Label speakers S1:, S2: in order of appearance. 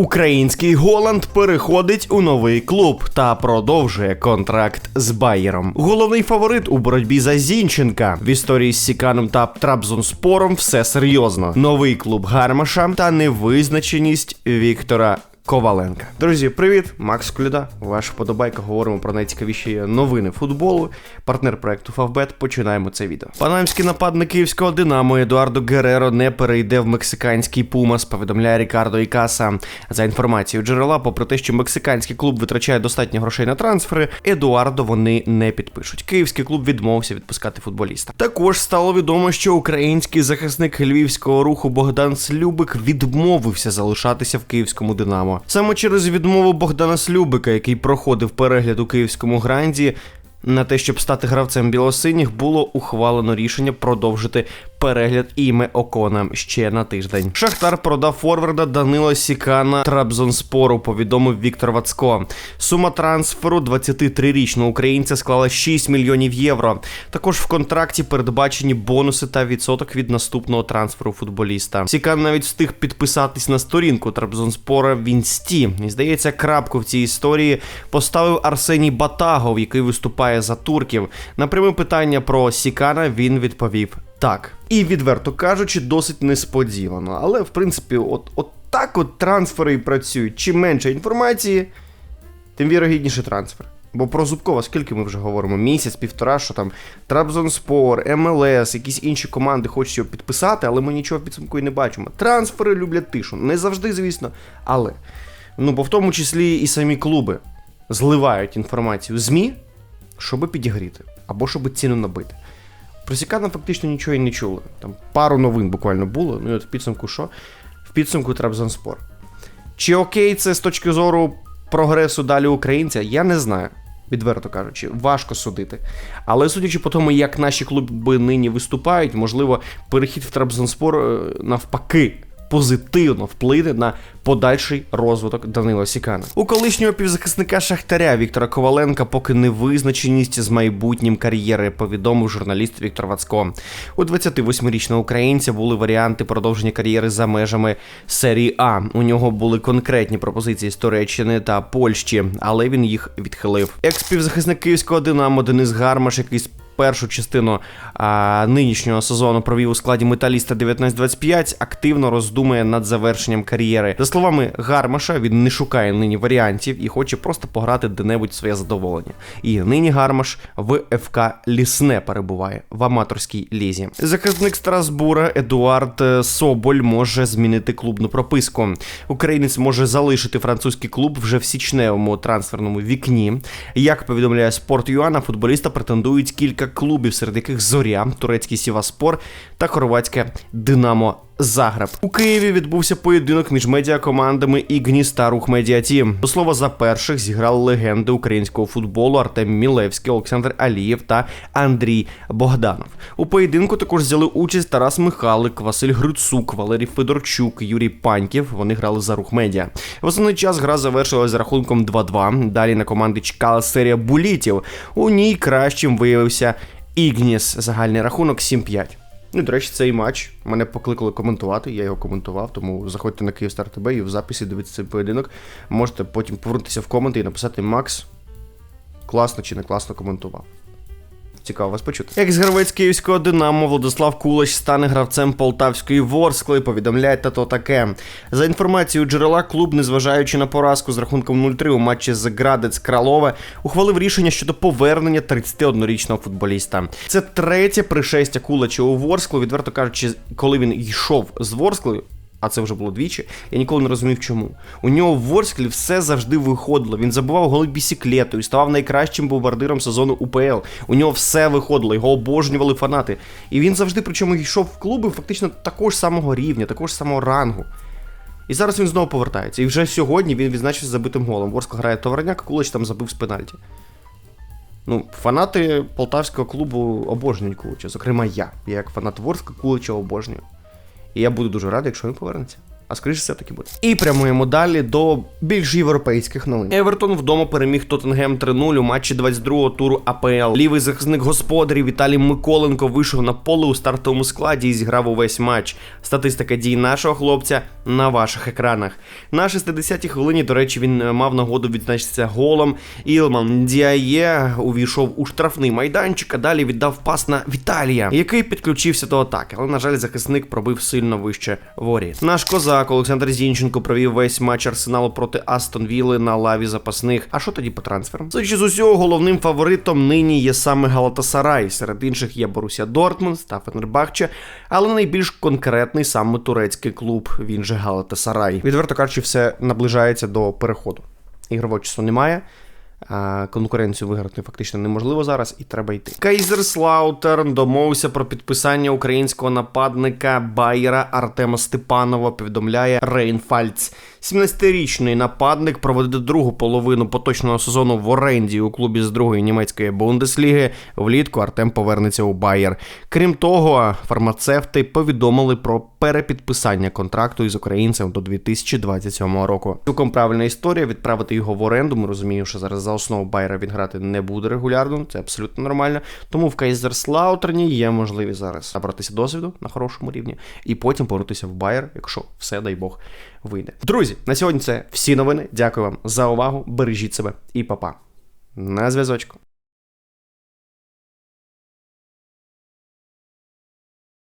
S1: Український Голанд переходить у новий клуб та продовжує контракт з Байєром. Головний фаворит у боротьбі за Зінченка в історії з Сіканом та Трабзонспором все серйозно. Новий клуб Гармаша та невизначеність Віктора. Коваленка. Друзі, привіт! Макс Куляда. Ваша подобайка. Говоримо про найцікавіші новини футболу. Партнер проекту Фавбет. Починаємо це відео. Панамський нападник київського Динамо Едуардо Гереро не перейде в мексиканський Пумас, повідомляє Рікардо Ікаса. За інформацією джерела, попри те, що мексиканський клуб витрачає достатньо грошей на трансфери, Едуардо вони не підпишуть. Київський клуб відмовився відпускати футболіста. Також стало відомо, що український захисник львівського руху Богдан Слюбик відмовився залишатися в київському Динамо. Саме через відмову Богдана Слюбика, який проходив перегляд у київському гранді. На те, щоб стати гравцем білосиніх, було ухвалено рішення продовжити перегляд іме Окона ще на тиждень. Шахтар продав форварда Данила Сікана Трабзонспору, повідомив Віктор Вацко. Сума трансферу 23-річного українця склала 6 мільйонів євро. Також в контракті передбачені бонуси та відсоток від наступного трансферу футболіста. Сікан навіть встиг підписатись на сторінку Трабзонспора в інсті. І здається, крапку в цій історії поставив Арсеній Батагов, який виступає за турків. На пряме питання про Сікана він відповів так. І відверто кажучи, досить несподівано. Але в принципі, от, от так от трансфери і працюють. Чим менше інформації, тим вірогідніше трансфер. Бо про Зубкова, скільки ми вже говоримо? Місяць, півтора, що там Трабзонспор, МЛС, якісь інші команди хочуть його підписати, але ми нічого підсумку і не бачимо. Трансфери люблять тишу. Не завжди, звісно, але. Ну, бо в тому числі і самі клуби зливають інформацію в ЗМІ, щоб підігріти, або щоб ціну набити. Про Сікана фактично нічого і не чули. Там пару новин буквально було. Ну і от в підсумку що? В підсумку Трабзанспор. Чи окей це з точки зору прогресу далі українця? Я не знаю. Відверто кажучи, важко судити. Але судячи по тому, як наші клуби нині виступають, можливо, перехід в Трабзонспор е, навпаки позитивно вплине на подальший розвиток Данила Сікана. У колишнього півзахисника Шахтаря Віктора Коваленка поки не визначеність з майбутнім кар'єри, повідомив журналіст Віктор Вацко. У 28-річного українця були варіанти продовження кар'єри за межами серії А. У нього були конкретні пропозиції з Туреччини та Польщі, але він їх відхилив. Екс-півзахисник київського Динамо Денис Гармаш, який першу частину а, нинішнього сезону провів у складі металіста 1925, активно роздумує над завершенням кар'єри. За словами Гармаша, він не шукає нині варіантів і хоче просто пограти де-небудь своє задоволення. І нині Гармаш в ФК Лісне перебуває в аматорській лізі. Захисник Страсбура Едуард Соболь може змінити клубну прописку. Українець може залишити французький клуб вже в січневому трансферному вікні. Як повідомляє Спорт Юана, футболіста претендують кілька клубів, серед яких Зоря, турецький Сіваспор та хорватське Динамо. Загреб у Києві відбувся поєдинок між медіакомандами Ігніс та Рух Медіа Тім. До слова, за перших зіграли легенди українського футболу Артем Мілевський, Олександр Алієв та Андрій Богданов. У поєдинку також взяли участь Тарас Михалик, Василь Грицук, Валерій Федорчук, Юрій Паньків. Вони грали за рух медіа. В основний час гра завершилась за рахунком 2-2. Далі на команди чекала серія булітів. У ній кращим виявився Ігніс. Загальний рахунок 7-5. Ну, до речі, цей матч мене покликали коментувати, я його коментував, тому заходьте на Київстар ТБ і в записі дивіться цей поєдинок. Можете потім повернутися в коменти і написати Макс, класно чи не класно коментував. Цікаво вас почути. Екс-гравець київського Динамо Владислав Кулач стане гравцем полтавської Ворскли. Повідомляє тато таке. За інформацією джерела, клуб, незважаючи на поразку з рахунком 0-3 у матчі з Градець Кралове, ухвалив рішення щодо повернення 31-річного футболіста. Це третє пришестя Кулача у Ворсклу. Відверто кажучи, коли він йшов з Ворсклою. А це вже було двічі. Я ніколи не розумів, чому. У нього в Ворсклі все завжди виходило. Він забував голи бісіклетою, ставав найкращим бомбардиром сезону УПЛ. У нього все виходило, його обожнювали фанати. І він завжди, причому йшов в клуби фактично такого ж самого рівня, такого ж самого рангу. І зараз він знову повертається. І вже сьогодні він відзначився забитим голом. Ворскла грає товарняк, Кулач там забив з пенальті. Ну, фанати полтавського клубу обожнюють Кулича. Зокрема, я. Я як фанат Ворска Кулича обожнюю. І я буду дуже радий, якщо він повернеться. А скоріше все таки буде. І прямуємо далі до більш європейських новин. Евертон вдома переміг Тоттенгем 3-0 у матчі 22-го туру АПЛ. Лівий захисник господарів Віталій Миколенко вийшов на поле у стартовому складі і зіграв увесь матч. Статистика дій нашого хлопця на ваших екранах. На 60-й хвилині, до речі, він е, мав нагоду відзначитися голом. Ілман Діає увійшов у штрафний майданчик, а далі віддав пас на Віталія, який підключився до атаки. Але, на жаль, захисник пробив сильно вище воріт. Наш козак Олександр Зінченко провів весь матч арсеналу проти Астон Вілли на лаві запасних. А що тоді по трансферам? Судячи з усього, головним фаворитом нині є саме Галатасарай. Серед інших є Боруся Дортмунд та Фенербахче, але найбільш конкретний саме турецький клуб. Він же Галатасарай. Відверто кажучи, все наближається до переходу. Ігрового часу немає. Конкуренцію виграти фактично неможливо зараз, і треба йти. Кайзерслаутерн домовився про підписання українського нападника Байера Артема Степанова. Повідомляє Рейнфальц. 17-річний нападник проводить другу половину поточного сезону в оренді у клубі з другої німецької бундесліги. Влітку Артем повернеться у Байер. Крім того, фармацевти повідомили про перепідписання контракту із українцем до 2027 року. Цілком правильна історія відправити його в оренду. Ми розуміємо, що зараз за основу Байера він грати не буде регулярно. Це абсолютно нормально. Тому в Кайзерслаутерні є можливість зараз набратися досвіду на хорошому рівні і потім повернутися в Байер, якщо все дай Бог вийде. Друзі, на сьогодні це всі новини. Дякую вам за увагу. Бережіть себе і па-па. На зв'язочку.